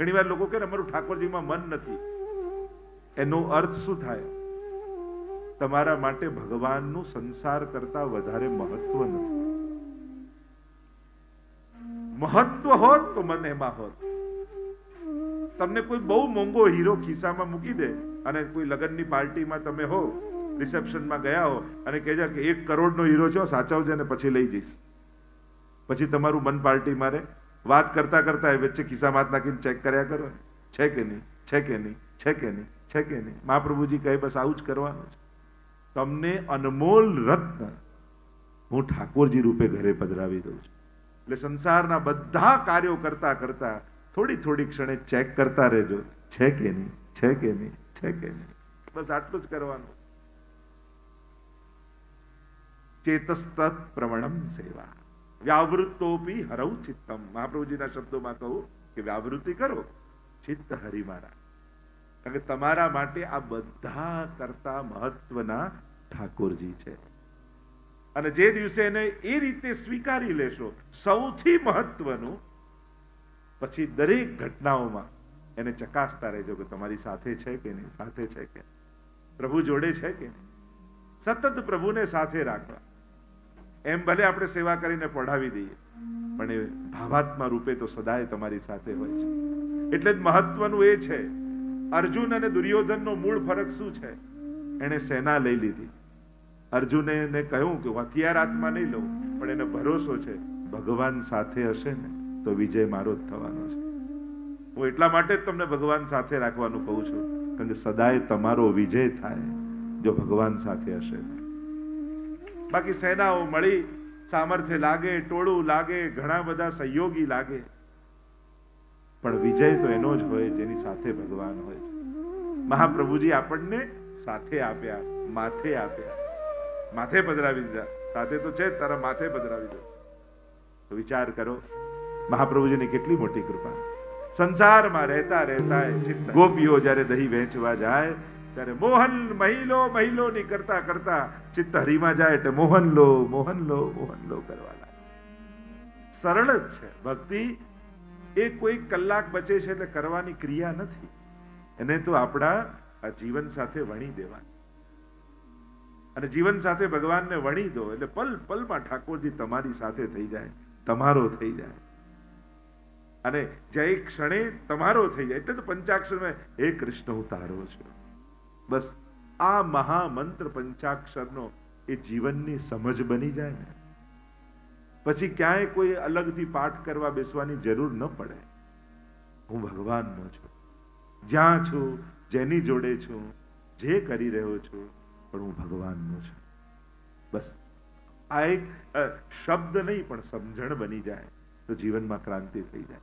ઘણીવાર લોકો કે અમારું ઠાકોરજીમાં મન નથી. એનો અર્થ શું થાય? તમારા માટે ભગવાનનું સંસાર કરતા વધારે મહત્વ નથી. મહત્વ હોત તો મન એમાં હોત. તમને કોઈ બહુ મોંઘો હીરો ખિસ્સામાં મૂકી દે અને કોઈ લગ્નની પાર્ટીમાં તમે હો, રિસેપ્શનમાં ગયા હો અને કહેજા કે એક કરોડનો હીરો છો સાચવજે ને પછી લઈ જઈશ. પછી તમારું મન પાર્ટી મારે. વાત કરતા કરતા વચ્ચે ખિસ્સામાં હાથ નાખીને ચેક કર્યા કરો. છે કે નહીં? છે કે નહીં? છે કે નહીં? છે કે નહીં? મહાપ્રભુજી કહે, બસ આવું જ કરવાનું છે. તમને અનમોલ રત્ન હું ઠાકોરજી રૂપે ઘરે પધરાવી દઉં છું. એટલે સંસારના બધા કાર્યો કરતા કરતા થોડી થોડી ક્ષણે ચેક કરતા રહેજો. છે કે નહીં? છે કે નહીં? છે કે નહીં? બસ આટલું જ કરવાનું. ચેતસ્તત પ્રવણમ સેવા. વ્યાવૃત્તોપી હરૌ ચિત્તમ. મહાપ્રભુજીના શબ્દોમાં કહું કે વ્યાવૃત્તિ કરો. ચિત્ત હરિમારા કારણ કે તમારા માટે આ બધા કરતા મહત્વના ઠાકોરજી છે. અને જે દિવસે એને એ રીતે સ્વીકારી લેશો, સૌથી મહત્વનું, પછી દરેક ઘટનાઓમાં એને ચકાસતા રહેજો કે તમારી સાથે છે કે નહીં, સાથે છે કે પ્રભુ જોડે છે કે સતત પ્રભુને સાથે રાખવા. એમ ભલે આપણે સેવા કરીને પઢાવી દઈએ, પણ એ ભાવાત્મા રૂપે તો સદાય તમારી સાથે હોય છે. એટલે જ મહત્વનું એ છે, અર્જુન અને દુર્યોધનનો મૂળ ફરક શું છે? એણે સેના લઈ લીધી. અર્જુને એને કહ્યું કે હથિયાર હાથમાં નહીં લઉં, પણ એને ભરોસો છે, ભગવાન સાથે હશે ને, તો વિજય મારો જ થવાનો છે. હું એટલા માટે જ તમને ભગવાન સાથે રાખવાનું કહું છું, કારણ કે સદાય તમારો વિજય થાય, જો ભગવાન સાથે હશે તો. બાકી સેનાઓ મળી, સામર્થ્ય લાગે, ટોળું લાગે, ઘણા બધા સહયોગી લાગે. પણ વિજય તો એનો જ હોય જેની સાથે ભગવાન હોય મહાપ્રભુજી આપણને સાથે આપ્યા, માથે આપ્યા. માથે પધરાવી દીધા. સાથે તો છે તારા માથે પધરાવી દો. વિચાર કરો, મહાપ્રભુજીની કેટલી મોટી કૃપા. સંસારમાં રહેતા રહેતા ગોપીઓ જ્યારે દહીં વેચવા જાય ત્યારે મોહન મહિલો મહિલો ની કરતા કરતા ચિત્ત હરીમાં જાય એટલે મોહન લો મોહન લો મોહન લો કરવા સરળ જ છે. ભક્તિ એ કોઈ કલાક બચે છે એટલે કરવાની ક્રિયા નથી. એને તો આપણા આ જીવન સાથે વણી દેવાની. અને જીવન સાથે ભગવાનને વણી દો એટલે પલ, પલમાં ઠાકોરજી તમારી સાથે થઈ જાય, તમારો થઈ જાય. અને જય ક્ષણે તમારો થઈ જાય. એટલે તો પંચાક્ષરમાં, હે કૃષ્ણ હું તારો છું. બસ આ મહામંત્ર પંચાક્ષરનો એ જીવનની સમજ બની જાય ને. પછી ક્યાંય કોઈ અલગથી પાઠ કરવા બેસવાની જરૂર ન પડે. હું ભગવાનનો છું. જ્યાં છું, જેની જોડે છું, જે કરી રહ્યો છું, પણ હું ભગવાનનો છું. બસ આ એક શબ્દ નહીં, પણ સમજણ બની જાય, તો જીવનમાં ક્રાંતિ થઈ જાય.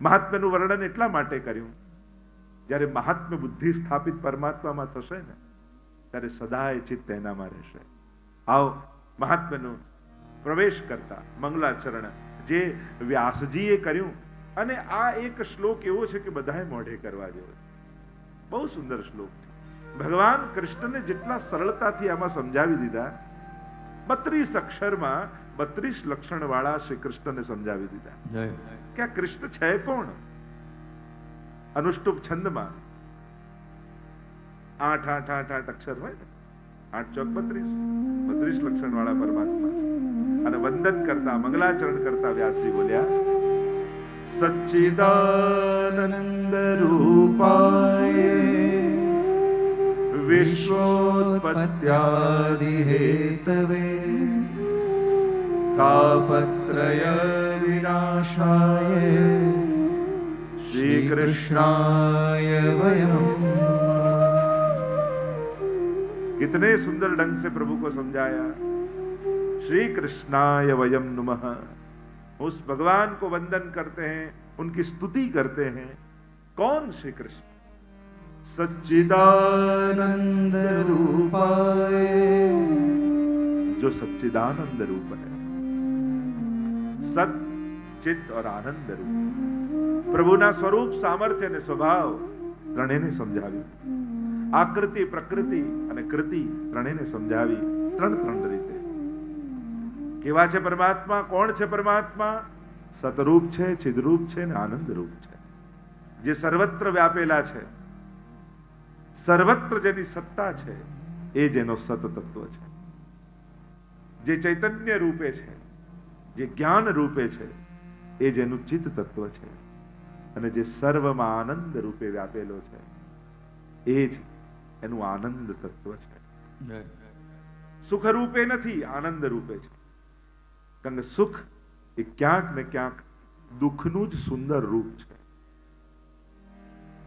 મહાત્મ્યનું વર્ણન એટલા માટે કર્યું જ્યારે મહાત્મ્ય બુદ્ધિ સ્થાપિત પરમાત્મામાં થશે ને ત્યારે સદાય ચિત્ત એનામાં રહેશે. આવો મહાત્મ્યનું પ્રવેશ કરતા મંગલાચરણ જે વ્યાસજીએ કર્યું અને આ એક શ્લોક એવો છે કે બધાએ મોઢે કરવા જેવો છે. બહુ સુંદર શ્લોક છે. ભગવાન કૃષ્ણને જેટલા સરળતાથી આમાં સમજાવી દીધા બત્રીસ અક્ષરમાં બત્રીસ લક્ષણ વાળા શ્રી કૃષ્ણને સમજાવી દીધા. કે આ કૃષ્ણ છે કોણ? અનુષ્ટુપ છંદમાં. આઠ આઠ આઠ આઠ અક્ષર હોય ને? આઠ ચોક બત્રીસ. બત્રીસ લક્ષણ વાળા પરમાત્મા અને વંદન કરતા, મંગલાચરણ કરતા વ્યાસજી બોલ્યા, સચ્ચિદાનંદ રૂપાય વિશ્વોત્પત્યાદિહેતવે તાપત્રય વિનાશાય श्री कृष्णाय कितने सुंदर ढंग से प्रभु को समझाया। श्री कृष्णाय वयम नुमः। उस भगवान को वंदन करते हैं उनकी स्तुति करते हैं। कौन श्री कृष्ण सच्चिदानंद रूपाय। जो सच्चिदानंद रूप है। सत चित और आनंद रूप। પ્રભુના સ્વરૂપ, સામર્થ્ય અને સ્વભાવ ત્રણેયને સમજાવી. આકૃતિ, પ્રકૃતિ અને કૃતિ ત્રણેયને સમજાવી. ત્રણ ત્રણ રીતે. કેવા છે પરમાત્મા? કોણ છે પરમાત્મા? સતરૂપ છે છિદરૂપ છે અને આનંદરૂપ છે. જે સર્વત્ર વ્યાપેલા છે. સર્વત્ર જેની સત્તા છે, એ જેનો એનો સત તત્વ છે. જે ચૈતન્ય રૂપે છે, જે જ્ઞાન રૂપે છે, એ જેનું ચિત્ત તત્વ છે. અને જે સર્વમાં આનંદ રૂપે વ્યાપેલો છે એ જ એનું આનંદ તત્વ છે. સુખ રૂપે નથી આનંદ રૂપે છે. કારણ કે સુખ એ ક્યાંક ને ક્યાંક દુઃખનું જ સુંદર રૂપ છે.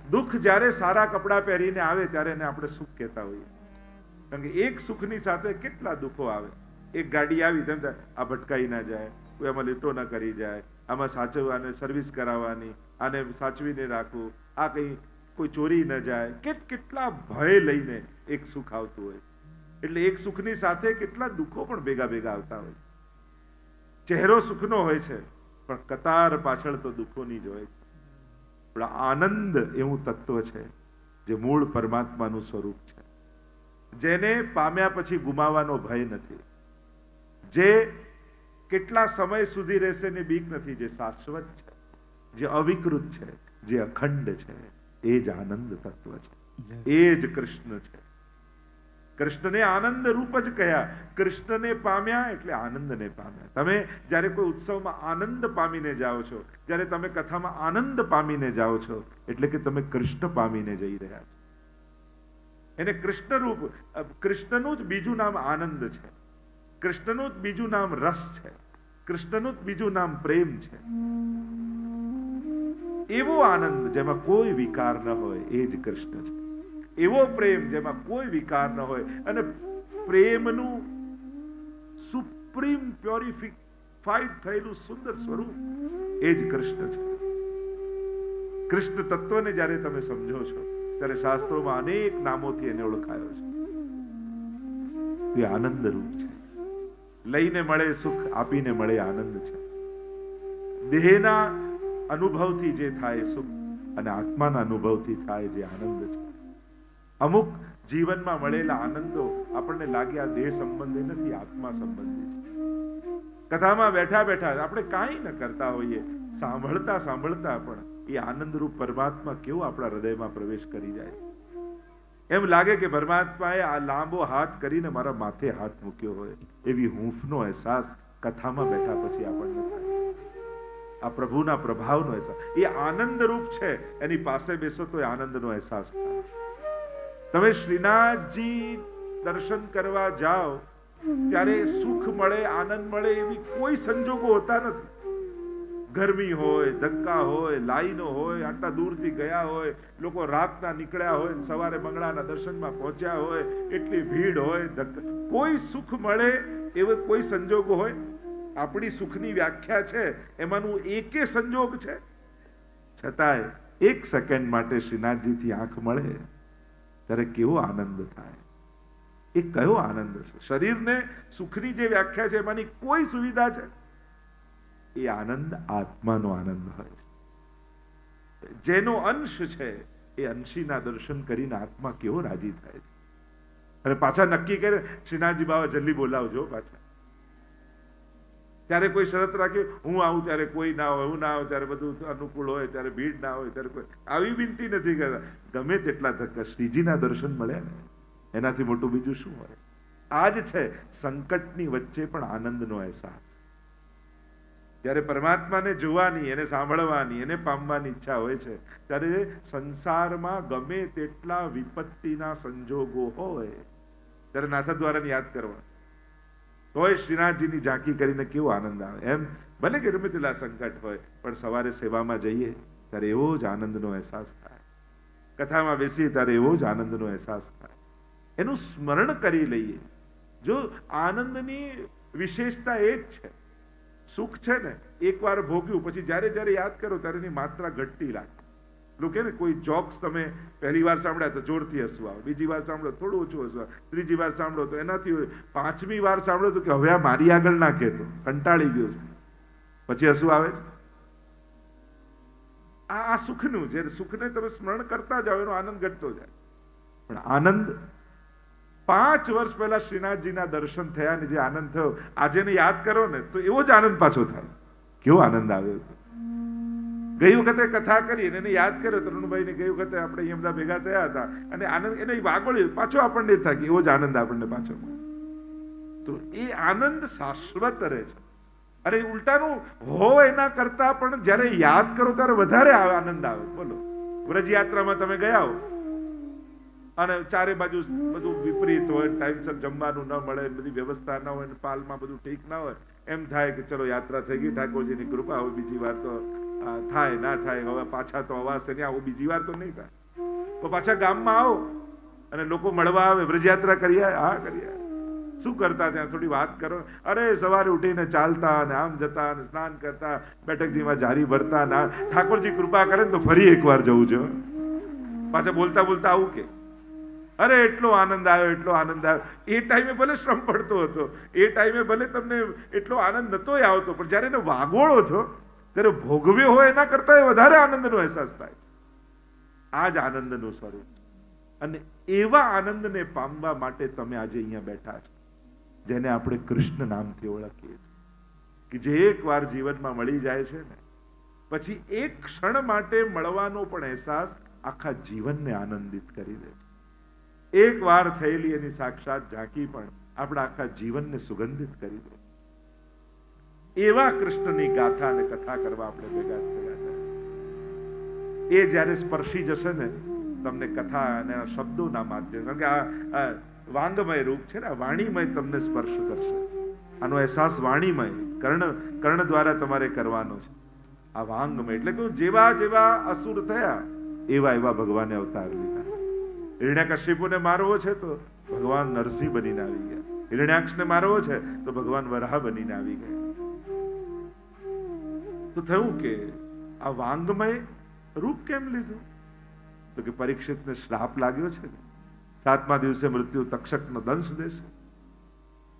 દુઃખ જ્યારે સારા કપડાં પહેરીને આવે ત્યારે એને આપણે સુખ કહેતા હોઈએ. કારણ કે એક સુખની સાથે કેટલા દુઃખો આવે. એક ગાડી આવી તેમ આ ભટકાઈ ના જાય કોઈ એમાં લીટો ના કરી જાય આમાં સાચવવાને સર્વિસ કરાવવાની આને સાચવીને રાખવું, આ કંઈ કોઈ ચોરી ન જાય. કેટ કેટલા ભય લઈને એક સુખ આવતું હોય. એટલે એક સુખની સાથે કેટલા દુઃખો પણ ભેગા ભેગા આવતા હોય. ચહેરો સુખનો હોય છે, પણ કતાર પાછળ તો દુઃખોની જ હોય પણ આનંદ એવું તત્વ છે, જે મૂળ પરમાત્માનું સ્વરૂપ છે. જેને પામ્યા પછી ગુમાવાનો ભય નથી. જે કેટલા સમય સુધી રહેશે ને બીક નથી જે શાશ્વત છે જે અવિકૃત છે જે અખંડ છે એ જ આનંદ તત્વ છે એ જ કૃષ્ણ છે. કૃષ્ણને આનંદ રૂપ જ કહ્યા કૃષ્ણને પામ્યા એટલે આનંદને પામ્યા. તમે જ્યારે કોઈ ઉત્સવમાં આનંદ પામીને જાઓ છો જ્યારે તમે કથામાં આનંદ પામીને જાઓ છો એટલે કે તમે કૃષ્ણ પામીને જઈ રહ્યા છો. એને કૃષ્ણ રૂપ કૃષ્ણનું જ બીજું નામ આનંદ છે. કૃષ્ણનું જ બીજું નામ રસ છે. કૃષ્ણનું જ બીજું નામ પ્રેમ છે. એવો આનંદ જેમાં કોઈ વિકાર ન હોય, એ જ કૃષ્ણ છે. એવો પ્રેમ જેમાં કોઈ વિકાર ન હોય અને પ્રેમનું સુપ્રીમ પ્યોરિફાઈડ થયેલું સુંદર સ્વરૂપ એ જ કૃષ્ણ છે. કૃષ્ણ તત્વને જ્યારે તમે સમજો છો, ત્યારે શાસ્ત્રોમાં અનેક નામોથી એને ઓળખાયો છે. એ આનંદરૂપ છે. લઈને મળે, સુખ આપીને મળે, આનંદ છે. દેહના અનુભવથી જે થાય સુખ અને આત્માના અનુભવથી થાય જે આનંદ છે. અમુક જીવનમાં મળેલા આનંદો આપણને લાગે આ દેહ સંબંધી નથી, આત્મા સંબંધી છે. કથામાં બેઠા બેઠા આપણે કાંઈ ન કરતા હોઈએ, સાંભળતા સાંભળતા પણ એ આનંદરૂપ પરમાત્મા કેવો આપણા હૃદયમાં પ્રવેશ કરી જાય. એમ લાગે કે પરમાત્માએ આ લાંબો હાથ કરીને મારા માથે હાથ મૂક્યો હોય, એવી હૂંફનો અહેસાસ કથામાં બેઠા પછી આપણને થાય. આ પ્રભુના પ્રભાવનો અહેસાસ. એ આનંદ રૂપ છે, એની પાસે બેસો તો એ આનંદનો અહેસાસ થાય. તમે શ્રીનાથજી દર્શન કરવા જાઓ, ત્યારે સુખ મળે, આનંદ મળે એવી કોઈ સંજોગો હોતા નથી. ગરમી હોય, ધક્કા હોય, લાઈનો હોય, આટલા દૂરથી ગયા હોય, લોકો રાતના નીકળ્યા હોય, સવારે મંગળાના દર્શનમાં પહોંચ્યા હોય, એટલી ભીડ હોય કોઈ સુખ મળે એવો કોઈ સંજોગો હોય? આપણી સુખની વ્યાખ્યા છે, એમાંનું એકે સંજોગ છે. છતાંય એક સેકન્ડ માટે શ્રીનાથજીથી આંખ મળે, ત્યારે કેવો આનંદ થાય. એ કયો આનંદ છે? શરીરને સુખની જે વ્યાખ્યા છે, એમાંની કોઈ સુવિધા છે? એ આનંદ આત્માનો આનંદ હોય જેનો અંશ છે એ અંશીના દર્શન કરીને આત્મા કેવો રાજી થાય છે. અને પાછા નક્કી કરે, શ્રીનાથજી બાબા જલ્દી બોલાવજો પાછા. ત્યારે કોઈ શરત રાખે, હું આવું ત્યારે કોઈ ના હોય, હું ના હોય ત્યારે બધું અનુકૂળ હોય, ત્યારે ભીડ ના હોય, ત્યારે કોઈ આવી વિનંતી નથી કરતા. ગમે તેટલા ધક્કા શ્રીજીના દર્શન મળે ને, એનાથી મોટું બીજું શું હોય? આ જ છે સંકટની વચ્ચે પણ આનંદનો અહેસાસ. જ્યારે પરમાત્માને જોવાની, એને સાંભળવાની, એને પામવાની ઈચ્છા હોય છે, ત્યારે સંસારમાં ગમે તેટલા વિપત્તિના સંજોગો હોય, ત્યારે નાથા દ્વારાને યાદ કરવા તોય શ્રીનાથજીની ઝાંકી કરીને કેવો આનંદ આવે. એમ ભલે કે ગમે સંકટ હોય, પણ સવારે સેવામાં જઈએ, ત્યારે એવો જ આનંદનો અહેસાસ થાય. કથામાં બેસીએ, ત્યારે એવો જ આનંદનો અહેસાસ થાય. એનું સ્મરણ કરી લઈએ. જો આનંદની વિશેષતા એ જ છે સુખ છે ને, એકવાર ભોગ્યું, પછી જ્યારે જ્યારે યાદ કરો ત્યારે એની માત્રા ઘટતી લાગે લોકો ને, કોઈ જોક્સ તમે પહેલી વાર સાંભળ્યા તો જોરથી હસવું બીજી વાર સાંભળો થોડું ઓછું હસવું ત્રીજી વાર સાંભળો તો એનાથી. પાંચમી વાર સાંભળો તો કે, હવે આ મારી આગળ ના કહેતો. કંટાળી ગયો છે. પછી હસવું આવે છે? આ આ સુખનું જે સુખને તમે સ્મરણ કરતા જાઓ, એનો આનંદ ઘટતો જાય. પણ આનંદ પાંચ વર્ષ પહેલા શ્રીનાથજીના દર્શન થયા ને જે આનંદ થયો, આજે યાદ કરો ને, તો એવો જ આનંદ પાછો થાય. કેવો આનંદ આવ્યો ગઈ વખતે કથા કરી અને એને યાદ કર્યો તરુણભાઈને ગઈ વખતે આપણે અહીંયા ભેગા થયા હતા અને આનંદ, એને વાગોળ્યો, પાછો આપણને થાય એવો જ આનંદ આપણને પાછો તો એ આનંદ શાશ્વત રહે છે. અરે ઉલટાનું હોય એના કરતા પણ જ્યારે યાદ કરો ત્યારે વધારે આનંદ આવે. બોલો, વ્રજયાત્રામાં તમે ગયા હો અને ચારે બાજુ બધું વિપરીત હોય, ટાઈમસર જમવાનું ન મળે, બધી વ્યવસ્થા ન હોય પાલમાં બધું ઠીક ના હોય, એમ થાય કે ચલો યાત્રા થઈ ગઈ, ઠાકોરજીની કૃપા, હવે બીજી વાર તો થાય, ના થાય, હવે પાછા તો અવાશે નહીં આવું બીજી વાર તો નહીં થાય. તો પાછા ગામમાં આવો, અને લોકો મળવા આવે, વ્રજયાત્રા કરી આયા? હા, કરી શું કરતા ત્યાં થોડી વાત કરો. અરે, સવારે ઉઠીને ચાલતા અને આમ જતા અને સ્નાન કરતા, બેઠકજીમાં જારી ભરતા ના ઠાકોરજી કૃપા કરે ને તો ફરી એકવાર જવું જો પાછા બોલતા બોલતા આવું કે? અરે, એટલો આનંદ આવ્યો, એટલો આનંદ આવ્યો. એ ટાઈમે ભલે શ્રમ પડતો હતો, એ ટાઈમે ભલે તમને એટલો આનંદ નતોય આવતો, પણ જ્યારે એને વાગોળો છો ત્યારે ભોગવ્યો હોય એના કરતા વધારે આનંદનો અહેસાસ થાય આ જ આનંદનું સ્વરૂપ. અને એવા આનંદને પામવા માટે તમે આજે અહીંયા બેઠા છો, જેને આપણે કૃષ્ણ નામથી ઓળખીએ છીએ. કે જે એકવાર જીવનમાં મળી જાય છે ને, પછી એક ક્ષણ માટે મળવાનો પણ અહેસાસ આખા જીવનને આનંદિત કરી દે છે. એક વાર થયેલી એની સાક્ષાત ઝાંકી પણ આપણા આખા જીવનને સુગંધિત કરી દે. એવા કૃષ્ણની ગાથા અને કથા કરવા આપણે ભેગા થયા એ જ્યારે સ્પર્શી જશે ને, તમને કથા અને શબ્દોના માધ્યમ, કારણ કે આ વાંગમય રૂપ છે ને વાણીમય તમને સ્પર્શ કરશે. આનો અહેસાસ વાણીમય, કર્ણ કર્ણ દ્વારા તમારે કરવાનો છે. આ વાંગમય, એટલે કે જેવા જેવા અસુર થયા, એવા એવા ભગવાને અવતાર લીધા. હિરણ્યકશ્યપુને મારવો છે તો ભગવાન નરસિંહ બનીને આવી ગયા. હિરણ્યાક્ષને મારવો છે તો ભગવાન વરાહ બનીને આવી ગયા. તો થયું કે આ વાંગમય રૂપ કેમ લીધું? તો કે પરીક્ષિતને શ્રાપ લાગ્યો છે ને. સાતમા દિવસે મૃત્યુ તક્ષકનો દંશ દેશે.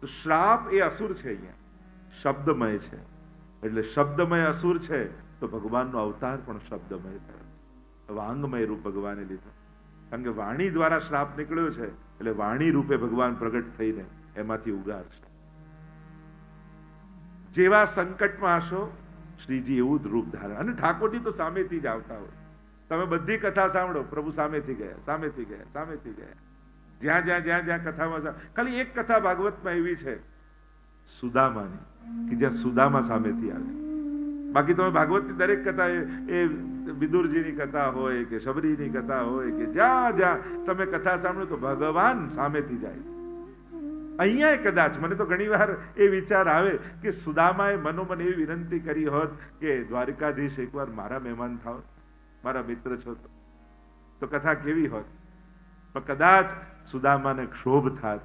તો શ્રાપ એ અસુર છે અહીંયા. શબ્દમય છે. એટલે શબ્દમય અસુર છે તો ભગવાનનો અવતાર પણ શબ્દમય થયો. વાંગમય રૂપ ભગવાને લીધું. કારણ કે વાણી દ્વારા શ્રાપ નીકળ્યો છે, એટલે વાણી રૂપે ભગવાન પ્રગટ થઈને એમાંથી ઉગારશે જેવા સંકટમાં હશો, શ્રીજી એવું રૂપ ધારણ. અને ઠાકોરજી તો સામેથી જ આવતા હોય. તમે બધી કથા સાંભળો, પ્રભુ સામેથી ગયા સામેથી ગયા સામેથી ગયા. જ્યાં જ્યાં જ્યાં જ્યાં કથામાં ખાલી એક કથા ભાગવતમાં એવી છે, સુદામાની, કે જ્યાં સુદામા સામેથી આવે. બાકી તમે ભાગવતની દરેક કથા એ વિદુરજીની કથા હોય કે શબરીની કથા હોય કે જ્યાં જ્યાં તમે કથા સાંભળો તો ભગવાન સામેથી જાય છે. અહીંયા કદાચ, મને તો ઘણી વાર એ વિચાર આવે કે સુદામાએ મનોમન એવી વિનંતી કરી હોત કે દ્વારકાધીશ એકવાર મારા મહેમાન થાવ, મારા મિત્ર છો તો કથા કેવી હોત? પણ કદાચ સુદામાને ક્ષોભ થાત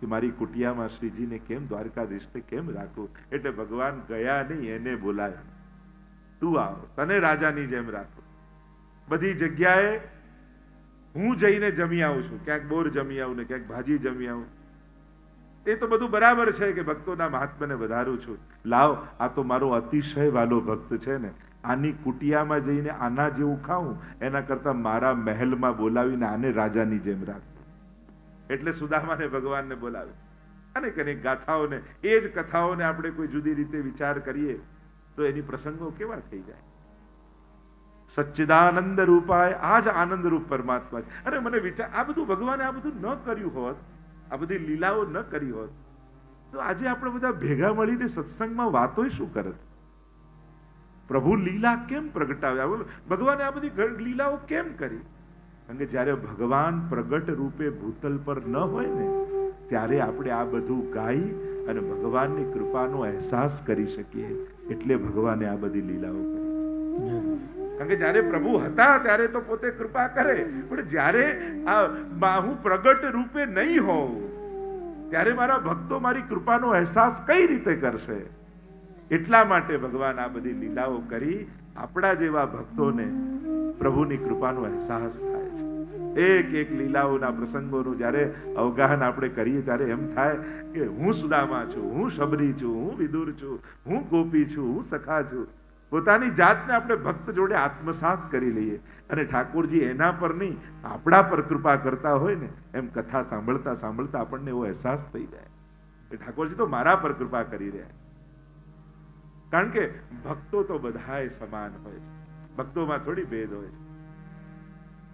કે મારી કુટિયામાં શ્રીજીને કેમ દ્વારકાધીશને કેમ રાખવું? એટલે ભગવાન ગયા નહીં, એને બોલાય. તું આવ, તને રાજાની જેમ રાખો. બધી જગ્યાએ હું જઈને જમી આવું છું. ક્યાંક બોર જમી આવું ને ક્યાંક ભાજી જમી આવું. એ તો બધું બરાબર છે કે ભક્તોના મહાત્માને વધારું છું. લાવ, આ તો મારો અતિશય વાલો ભક્ત છે ને. આની કુટિયામાં જઈને આના જેવું ખાઉં, એના કરતા મારા મહેલમાં બોલાવીને આને રાજાની જેમ રાખું. એટલે સુદામાને ભગવાનને બોલાવે. અને અનેક ગાથાઓને, એ જ કથાઓને આપણે કોઈ જુદી રીતે વિચાર કરીએ તો એની પ્રસંગો કેવા થઈ જાય સચ્ચિદાનંદ રૂપાય આ જ આનંદ રૂપ પરમાત્મા છે અરે મને વિચાર આ બધું ભગવાને આ બધું ન કર્યું હોત આ બધી લીલાઓ ન કરી હોત તો આજે આપણે બધા ભેગા મળીને સત્સંગમાં વાતો શું કરત પ્રભુ લીલા કેમ પ્રગટાવ્યા ભગવાને આ બધી લીલાઓ કેમ કરી કારણ કે જ્યારે ભગવાન પ્રગટ રૂપે ભૂતલ પર ન હોય ને ત્યારે આપણે આ બધું ગાઈ અને ભગવાનની કૃપાનો અહેસાસ કરી શકીએ એટલે ભગવાને આ બધી લીલાઓ કરી. કારણ કે જ્યારે પ્રભુ હતા ત્યારે તો પોતે કૃપા કરે. પણ જ્યારે આ હું પ્રગટ રૂપે નહીં હોઉં ત્યારે મારા ભક્તો મારી કૃપાનો અહેસાસ કઈ રીતે કરશે? એટલા માટે ભગવાન આ બધી લીલાઓ કરી આપણા જેવા ભક્તોને પ્રભુની કૃપાનો અહેસાસ થાય. એક એક લીલાઓના પ્રસંગોનું જ્યારે અવગાહન આપણે કરીએ, ત્યારે એમ થાય કે હું સુદામા છું, હું શબરી છું, હું વિદુર છું, હું ગોપી છું, હું સખા છું. પોતાની જાતને આપણે ભક્ત જોડે આત્મસાત કરી લઈએ. અને ઠાકોરજી એના પર નહીં, આપણા પર કૃપા કરતા હોય ને, એમ કથા સાંભળતા સાંભળતા આપણને એવો અહેસાસ થઈ જાય. કે ઠાકોરજી તો મારા પર કૃપા કરી રહ્યા કારણ કે ભક્તો તો બધાય સમાન હોય છે. ભક્તોમાં થોડી ભેદ હોય છે.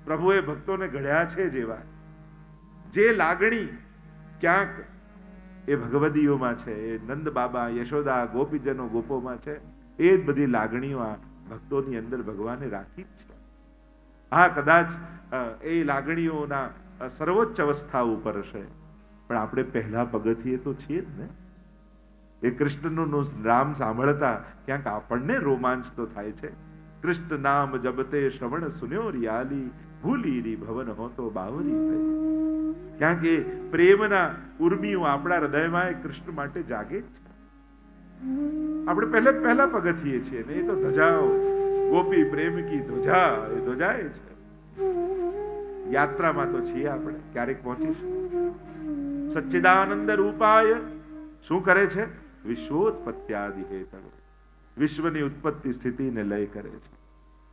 પ્રભુએ ભક્તોને ઘડ્યા છે જેવા. જે લાગણી ક્યાંક એ ભગવદીઓમાં છે, એ નંદ બાબા, યશોદા, ગોપીજનો ગોપોમાં છે, એ જ બધી લાગણીઓ આ ભક્તોની અંદર ભગવાને રાખી જ છે. હા કદાચ એ લાગણીઓના સર્વોચ્ચ અવસ્થા ઉપર હશે. પણ આપણે પહેલા પગથિયે તો છીએ જ ને. એ કૃષ્ણનું નામ સાંભળતા ક્યાંક આપણને રોમાંચ તો થાય છે. કૃષ્ણ નામ જબતે શ્રવણ સુન્યો રિયાલી ભૂલી રી ભવન હો તો બાવરી થઈ કારણ કે પ્રેમના ઉર્મીઓ આપણા હૃદયમાં કૃષ્ણ માટે જાગે જ. આપણે પહેલે પહેલા પગથીએ છીએ ને એ તો ધજાઓ. ગોપી પ્રેમ કી ધ્વજા, એ ધ્વજાએ છે. યાત્રામાં તો છીએ આપણે, ક્યારેક પહોંચીશું. સચ્ચિદાનંદ રૂપાય, શું કરે છે? વિશ્વોત્પત્યાદિ હેતવ. વિશ્વની ઉત્પત્તિ સ્થિતિને લય કરે છે.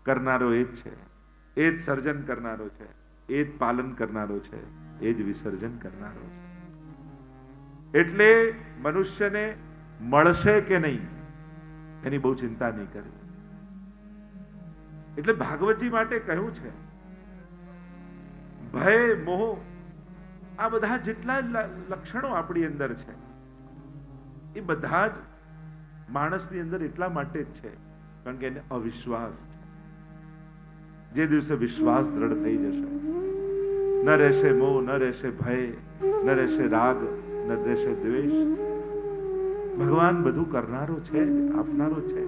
કરનારો એ જ છે. એ જ સર્જન કરનારો છે. એ જ પાલન કરનારો છે. એ જ વિસર્જન કરનારો છે. એટલે મનુષ્યને મળશે કે નહીં, એની બહુ ચિંતા નહીં કરવી. એટલે ભાગવતજી માટે કહ્યું છે, ભય, મોહ, આ બધા જેટલા લક્ષણો આપણી અંદર છે, એ બધા જ માણસની અંદર એટલા માટે જ છે, કારણ કે એને અવિશ્વાસ છે. જે દિવસે વિશ્વાસ દ્રઢ થઈ જશે. ન રહેશે મોહ, ન રહેશે ભય, ન રહેશે રાગ, ન રહેશે દ્વેષ. ભગવાન બધું કરનારો છે આપનારો છે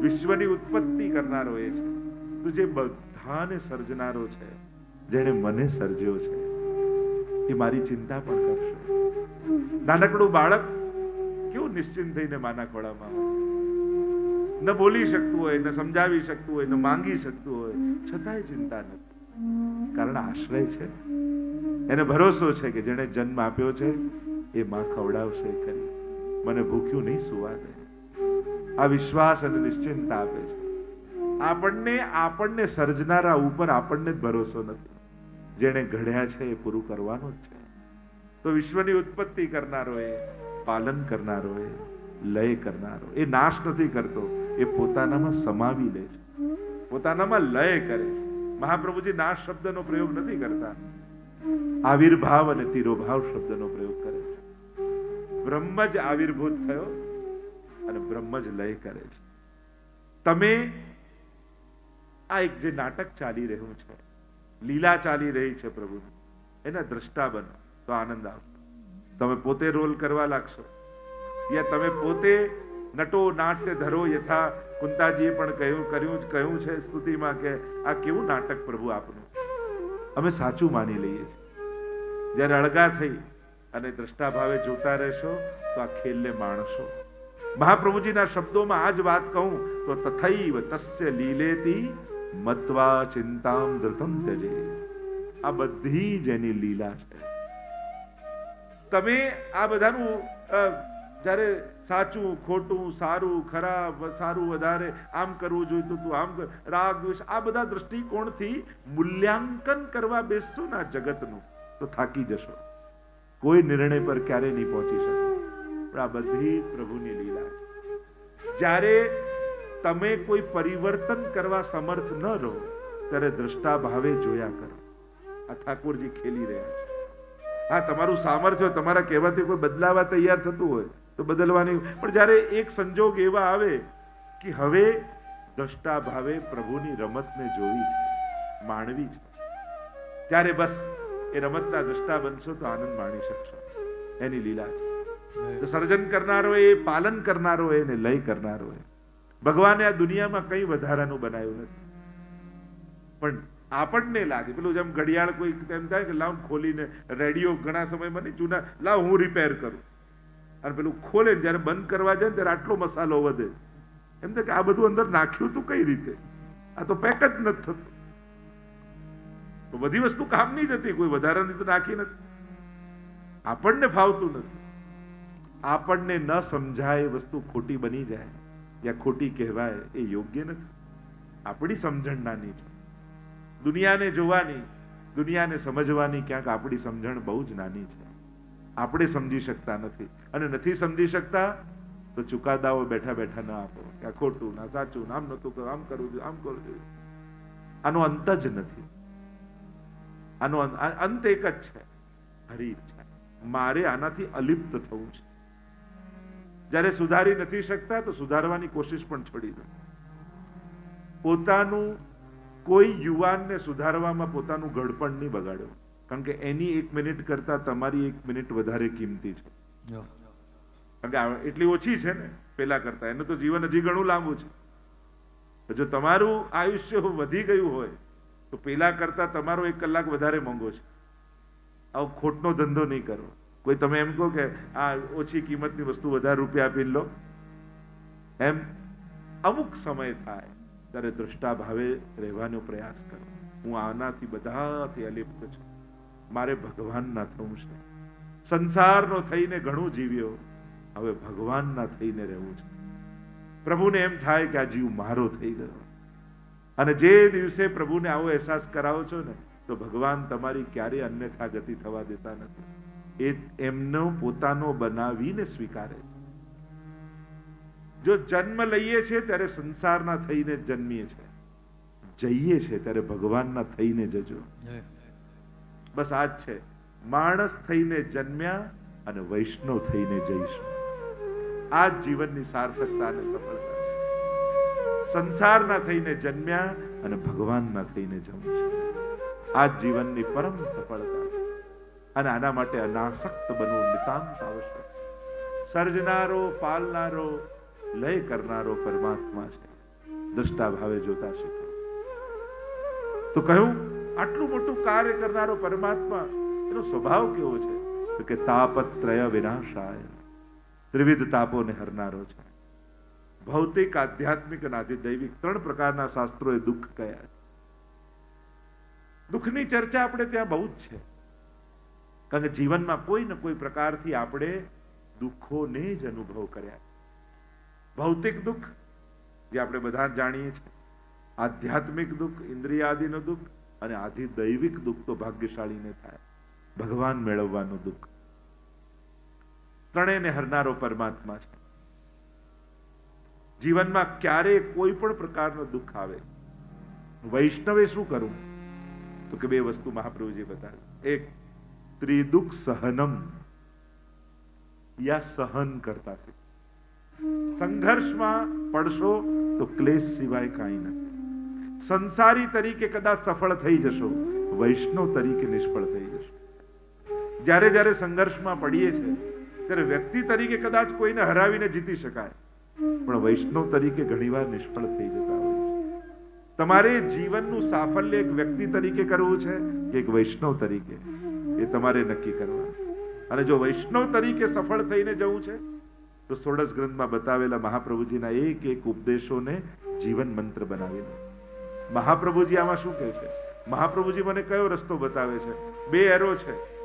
વિશ્વની ઉત્પત્તિ કરનારો એ છે. તો જે બધાને સર્જનારો છે, જેણે મને સર્જ્યો છે, એ મારી ચિંતા પણ કરશે. નાનકડું બાળક કેવું નિશ્ચિંત થઈને માના ખોળામાં ન બોલી શકતું હોય, ન સમજાવી શકતું હોય, ન માંગી શકતું હોય, છતાંય ચિંતા નથી. કારણ આશ્રય છે એને ભરોસો છે કે જેણે જન્મ આપ્યો છે, એ માં ખવડાવશે ખરી. મને ભૂખ્યું નહીં સુવા દે આ વિશ્વાસ અને નિશ્ચિંતા આપે છે. આપણને આપણને સર્જનારા ઉપર આપણને જ ભરોસો નથી. જેણે ઘડ્યા છે, એ પૂરું કરવાનું જ છે. તો વિશ્વની ઉત્પત્તિ કરનારો એ, પાલન કરનારો એ, લય કરનારો એ નાશ નથી કરતો. એ પોતાનામાં સમાવી લે છે. પોતાનામાં લય કરે છે. મહાપ્રભુજી ના શબ્દનો પ્રયોગ નથી કરતા. આવિર્ભાવ અને તિરોભાવ શબ્દનો પ્રયોગ કરે છે. બ્રહ્મ જ આવિર્ભૂત થયો અને બ્રહ્મ જ લય કરે છે. તમે આ એક જે નાટક ચાલી રહ્યું છે, લીલા ચાલી રહી છે પ્રભુની, એના દ્રષ્ટા બનો, તો આનંદ આવશે તમે પોતે રોલ કરવા લાગશો. યા તમે પોતે નટો નાટ્ય ધરો યથા. કુંતાજીએ પણ કહ્યું, કર્યું કહ્યું છે સ્તુતિમાં કે આ કેવું નાટક પ્રભુ આપનું? અમે સાચું માની લઈએ છીએ. જ્યારે અળગા થઈ અને દ્રષ્ટા ભાવે જોતા રહેશો, તો આ ખેલને માણશો. મહાપ્રભુજીના શબ્દોમાં આ જ વાત કહું, તો તથૈવ તસ્ય લીલેતી મત્વા ચિંતામ ધૃતમ ત્યજે આ બધી જ એની લીલા છે. તમે આ બધાનું જ્યારે સાચું, ખોટું, સારું, ખરાબ, સારું વધારે આમ કરવું જોઈતું તું આમ રાગ, દ્વેષ, આ બધા દ્રષ્ટિકોણથી મૂલ્યાંકન કરવા બેસશો ના જગતનું, તો થાકી જશો. કોઈ નિર્ણય પર ક્યારે નહીં પહોંચી શકો. આ બધી પ્રભુની લીલા જ્યારે તમે કોઈ પરિવર્તન કરવા સમર્થ ન રહો, ત્યારે દ્રષ્ટા ભાવે જોયા કરો. આ ઠાકોરજી ખેલી રહ્યા છે. હા, તમારું સામર્થ્ય, તમારા કહેવાથી કોઈ બદલાવા તૈયાર થતું હોય. તો બદલવાની. પણ જ્યારે એક સંજોગ એવા આવે કે હવે દ્રષ્ટા ભાવે પ્રભુની રમતને જોવી છે માણવી છે ત્યારે બસ એ રમતના દ્રષ્ટા બનશો તો આનંદ માણી શકશો. એની લીલા છે. તો સર્જન કરનારો એ પાલન કરનારો એને ને લય કરનારો એ. ભગવાને આ દુનિયામાં કંઈ વધારાનું બનાવ્યું નથી. પણ આપણને લાગે પેલું જેમ ઘડિયાળ કોઈ એમ થાય કે લાવ ખોલીને રેડિયો ઘણા સમયમાં નહીં જૂના લાવ હું રિપેર કરું. અને પેલું ખોલે જ્યારે બંધ કરવા જાય ત્યારે આટલો મસાલો વધે. એમ કે આ બધું અંદર નાખ્યું તું કઈ રીતે? આ તો પેક જ નથી થતું. તો બધી વસ્તુ કામ નહીં જતી, કોઈ વધારાની તો નાખી નથી. આપણને ફાવતું નથી. આપણને ન સમજાય વસ્તુ ખોટી બની જાય. યા ખોટી કહેવાય એ યોગ્ય નથી. આપણી સમજણ નાની છે. દુનિયાને જોવાની, દુનિયાને સમજવાની ક્યાંક આપણી સમજણ બહુ જ નાની છે. આપણે સમજી શકતા નથી. અને નથી સમજી શકતા, તો ચુકાદાઓ બેઠા બેઠા ના આપો. કે ખોટું ના સાચું આમ નતું આમ કરવું જોઈએ આમ કરવું જોઈએ આનો અંત જ નથી. આનો અંત- એક જ છે. હરી ઈચ્છા મારે આનાથી અલિપ્ત થવું છે. જ્યારે સુધારી નથી શકતા, તો સુધારવાની કોશિશ પણ છોડી દો. પોતાનું કોઈ યુવાનને સુધારવામાં પોતાનું ઘડપણ નહીં બગાડો. કારણ કે એની એક મિનિટ કરતા તમારી એક મિનિટ વધારે કિંમતી છે. કારણ કે એટલી ઓછી છે ને પેલા કરતા. એનું તો જીવન હજી ઘણું લાંબુ છે. જો તમારું આયુષ્ય વધી ગયું હોય તો પેલા કરતા તમારો એક કલાક વધારે મોંઘો છે. આવો ખોટનો ધંધો નહીં કરો કોઈ તમે એમ કહો કે આ ઓછી કિંમતની વસ્તુ વધારે રૂપિયા આપી લો. એમ અમુક સમય થાય ત્યારે દ્રષ્ટા ભાવે રહેવાનો પ્રયાસ કરો. હું આનાથી બધાથી અલિપ્ત છું. મારે ભગવાનના થવું છે. સંસારનો થઈને ઘણું જીવ્યો, હવે ભગવાનના થઈને રહેવું છે. પ્રભુને એમ થાય કે આ જીવ મારો થઈ ગયો. અને જે દિવસે પ્રભુને આવો અહેસાસ કરાવો છો ને, તો ભગવાન તમારી ક્યારેય અન્યથા ગતિ થવા દેતા નથી. એ એમનો પોતાનો બનાવીને સ્વીકારે જો જન્મ લઈએ છીએ ત્યારે સંસારના થઈને જન્મીએ છીએ. જઈએ છીએ ત્યારે ભગવાનના થઈને જજો. બસ આ જ છે. માણસ થઈને જન્મ્યા અને વૈષ્ણવ થઈને જઈશું. આ જીવનની સાર્થકતા અને સફળતા છે. સંસારના થઈને જન્મ્યા અને ભગવાનના થઈને છે. આ જીવનની પરમ સફળતા છે. અને આના માટે અનાસક્ત બનવું નિતાંત આવશ્યક સર્જનારો, પાલનારો, લય કરનારો પરમાત્મા છે. દ્રષ્ટા ભાવે જોતા શીખો. તો કહ્યું આટલું મોટું કાર્ય કરનારો પરમાત્મા, એનો સ્વભાવ કેવો છે? તો કે તાપત્રય વિનાશાય. ત્રિવિધ તાપોને હરનારો છે. ભૌતિક, આધ્યાત્મિક અને આધિદૈવિક ત્રણ પ્રકારના શાસ્ત્રોએ દુઃખ કયા છે? દુઃખની ચર્ચા આપણે ત્યાં બહુ જ છે. કારણ કે જીવનમાં કોઈ ને કોઈ પ્રકારથી આપણે દુઃખોને જ અનુભવ કર્યા ભૌતિક દુઃખ, જે આપણે બધા જાણીએ છીએ. આધ્યાત્મિક દુઃખ, ઇન્દ્રિયાદિનું દુઃખ અને આધિદૈવિક દુઃખ તો ભાગ્યશાળીને થાય. ભગવાન મેળવવાનું દુઃખ. ત્રણેયને હરનારો પરમાત્મા છે. જીવનમાં ક્યારેય કોઈ પણ પ્રકારનો દુઃખ આવે. વૈષ્ણવે શું કરવું તો કે બે વસ્તુ મહાપ્રભુજી બતાવે. એક, ત્રિદુઃખ સહનમ. યા સહન કરતા છે સંઘર્ષમાં પડશો તો ક્લેશ સિવાય કાંઈ નથી. સંસારી તરીકે કદાચ સફળ થઈ જશો, વૈષ્ણવ તરીકે નિષ્ફળ થઈ જશો. જ્યારે જ્યારે સંઘર્ષમાં પડીએ છે ત્યારે વ્યક્તિ તરીકે કદાચ કોઈને હરાવીને જીતી શકાય. પણ વૈષ્ણવ તરીકે ઘણીવાર નિષ્ફળ થઈ જતા હોય છે. તમારે જીવનનું સાફલ્ય એક વ્યક્તિ તરીકે કરવું છે કે એક વૈષ્ણવ તરીકે? એ તમારે નક્કી કરવાનું. અને જો વૈષ્ણવ તરીકે સફળ થઈને જવું છે, તો સોળસ ગ્રંથમાં બતાવેલા મહાપ્રભુજીના એક એક ઉપદેશોને જીવન મંત્ર બનાવી લો મહાપ્રભુજી આમાં શું કહે છે? મહાપ્રભુજી મને કયો રસ્તો બતાવે છે? બે એરો છે.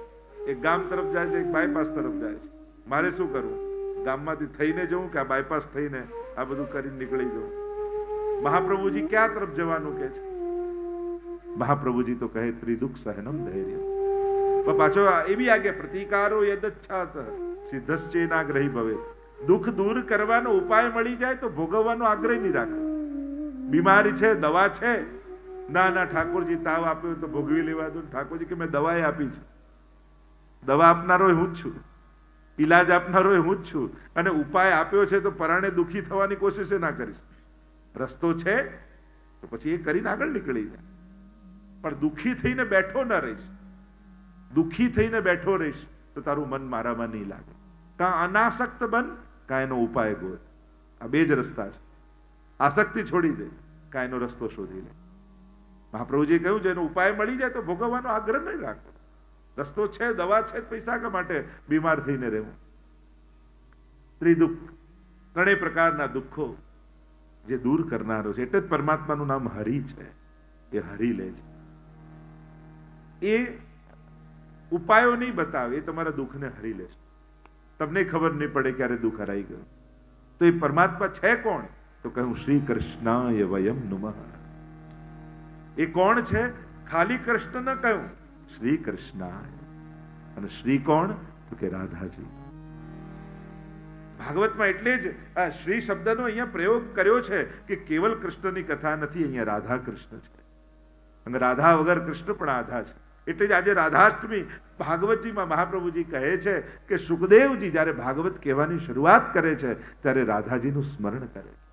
એક ગામ તરફ જાય છે, એક બાયપાસ તરફ જાય છે. મારે શું કરવું? ગામમાંથી થઈને જવું કે આ બાયપાસ થઈને આ બધું કરીને નીકળી જવું? મહાપ્રભુજી ક્યાં તરફ જવાનું કે છે? મહાપ્રભુજી તો કહે, ત્રિદુઃખ સહનમ ધૈર્ય પણ પાછો એ બી આગે, પ્રતિકારો યદચ્છાત, સિદ્ધશ્ચેનાગ્રહી ભવે દુઃખ દૂર કરવાનો ઉપાય મળી જાય તો ભોગવવાનો આગ્રહ નહીં રાખો. બીમારી છે, દવા છે? ના ના, ઠાકોરજી, તાવ આપ્યો તો ભોગવી લેવા દો ઠાકોરજી કે મેં દવાએ આપી છે. દવા આપનારો હું જ છું. ઈલાજ આપનારો હું જ છું. અને ઉપાય આપ્યો છે તો પરાણે દુઃખી થવાની કોશિશ ના કરીશ રસ્તો છે તો પછી એ કરીને આગળ નીકળી જાય. પણ દુઃખી થઈને બેઠો ન રહીશ. દુઃખી થઈને બેઠો રહીશ તો તારું મન મારામાં નહીં લાગે. કાં અનાસક્ત બન, કાં એનો ઉપાય ગોર આ બે જ રસ્તા છે. આસક્તિ છોડી દે કાંઈનો રસ્તો શોધી લે. મહાપ્રભુજીએ કહ્યું જેનો ઉપાય મળી જાય તો ભોગવવાનો આગ્રહ નહીં રાખો. રસ્તો છે, દવા છે પૈસા કે માટે બીમાર થઈને રહેવું? ત્રિદુઃખ, ત્રણેય પ્રકારના દુઃખો જે દૂર કરનારો છે. એટલે જ પરમાત્માનું નામ હરિ છે. એ હરી લે છે. એ ઉપાયો નહીં બતાવે, એ તમારા દુઃખને હરી લેશે. તમને ખબર નહીં પડે ક્યારે દુઃખ હરાઈ ગયું. તો એ પરમાત્મા છે કોણ? તો કહ્યું શ્રી કૃષ્ણાય વયમ નુમઃ. એ કોણ છે? ખાલી કૃષ્ણ ન કહ્યું. શ્રી કૃષ્ણાય. અને શ્રી કોણ? તો કે રાધાજી. ભાગવતમાં એટલે જ શ્રી શબ્દનો અહીંયા પ્રયોગ કર્યો છે કે કેવલ કૃષ્ણની કથા નથી, અહીંયા રાધા કૃષ્ણ છે. અને રાધા વગર કૃષ્ણ પણ આધા છે. એટલે જ આજે રાધાષ્ટમી ભાગવતજીમાં મહાપ્રભુજી કહે છે કે સુખદેવજી જ્યારે ભાગવત કહેવાની શરૂઆત કરે છે, ત્યારે રાધાજીનું સ્મરણ કરે છે.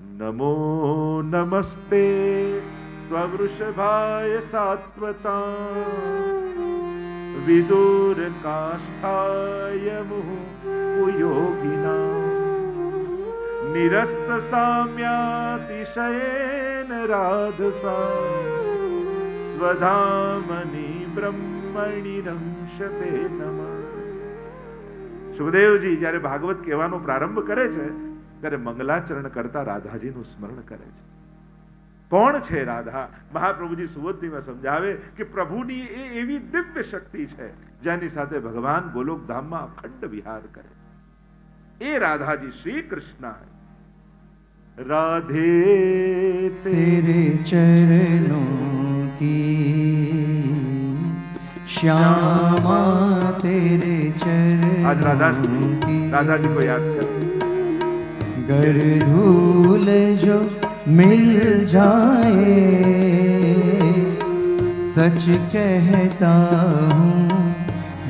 નમો નમસ્તે સ્વૃષભાય સાત્વતા વિદુર કાષ્ઠાય મુયોગિના નિરસ્ત સામ્યાતિશયેન રાધસા સ્વધામની બ્રહ્મણિ રંશતે નમઃ સુખદેવજી જ્યારે ભાગવત કહેવાનો પ્રારંભ કરે છે ત્યારે મંગલાચરણ કરતા રાધાજીનું સ્મરણ કરે છે. કોણ છે રાધા? મહાપ્રભુજી સુવત સમજાવે કે પ્રભુની એ એવી દિવ્ય શક્તિ છે જેની સાથે ભગવાન ગોલોક ધામમાં અખંડ વિહાર કરે એ રાધાજી શ્રી કૃષ્ણ રાધે તેરે ચરણો કી શ્યામા તેરે ચરણો આજ રાધા રાધાજી કો. યાદ કરે कर धूल जो मिल जाए, सच कहता हूँ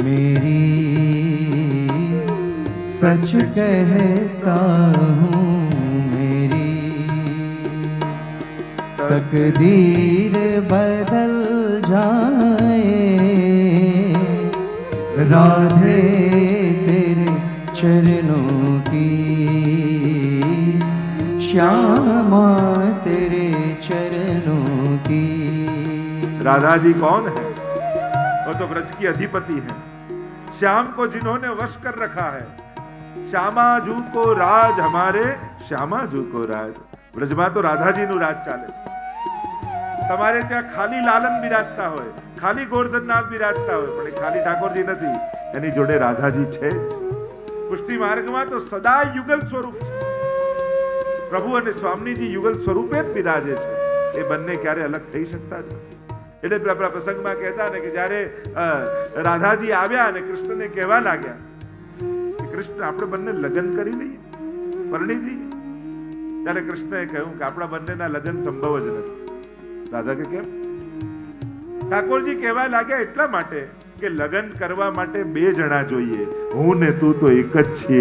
मेरी, सच कहता हूँ मेरी। तकदीर बदल जाए, राधे तेरे चरणों की श्यामा तेरे चरणों की राधा जी कौन है वो तो ब्रज की अधिपति है श्याम को जिन्होंने वश कर रखा है श्यामाजू को राज हमारे श्यामाजू को राज બ્રજમાં તો રાધાજીનું રાજ ચાલે છે તમારે ત્યાં ખાલી લાલન બિરાજતા હોય ખાલી ગોરધનનાથ બિરાજતા હોય પણ એ ખાલી ઠાકોરજી નથી એની જોડે રાધાજી છે જ પુષ્ટિ માર્ગમાં તો સદા યુગલ સ્વરૂપ છે પ્રભુ અને સ્વામીજી યુગલ સ્વરૂપે જ બિરાજે છે. એ બંને ક્યારે અલગ થઈ શકતા જ એટલે આપણા પ્રસંગમાં કહેતા ને કે જ્યારે રાધાજી આવ્યા અને કૃષ્ણને કહેવા લાગ્યા કૃષ્ણ, આપણે બંને લગ્ન કરી લઈએ, પરણી જઈએ ત્યારે કૃષ્ણએ કહ્યું કે આપણા બંનેના લગ્ન સંભવ જ નથી. રાધા કે કેમ? ઠાકોરજી કહેવા લાગ્યા એટલા માટે કે લગ્ન કરવા માટે બે જણા જોઈએ. હું ને તું તો એક જ છીએ.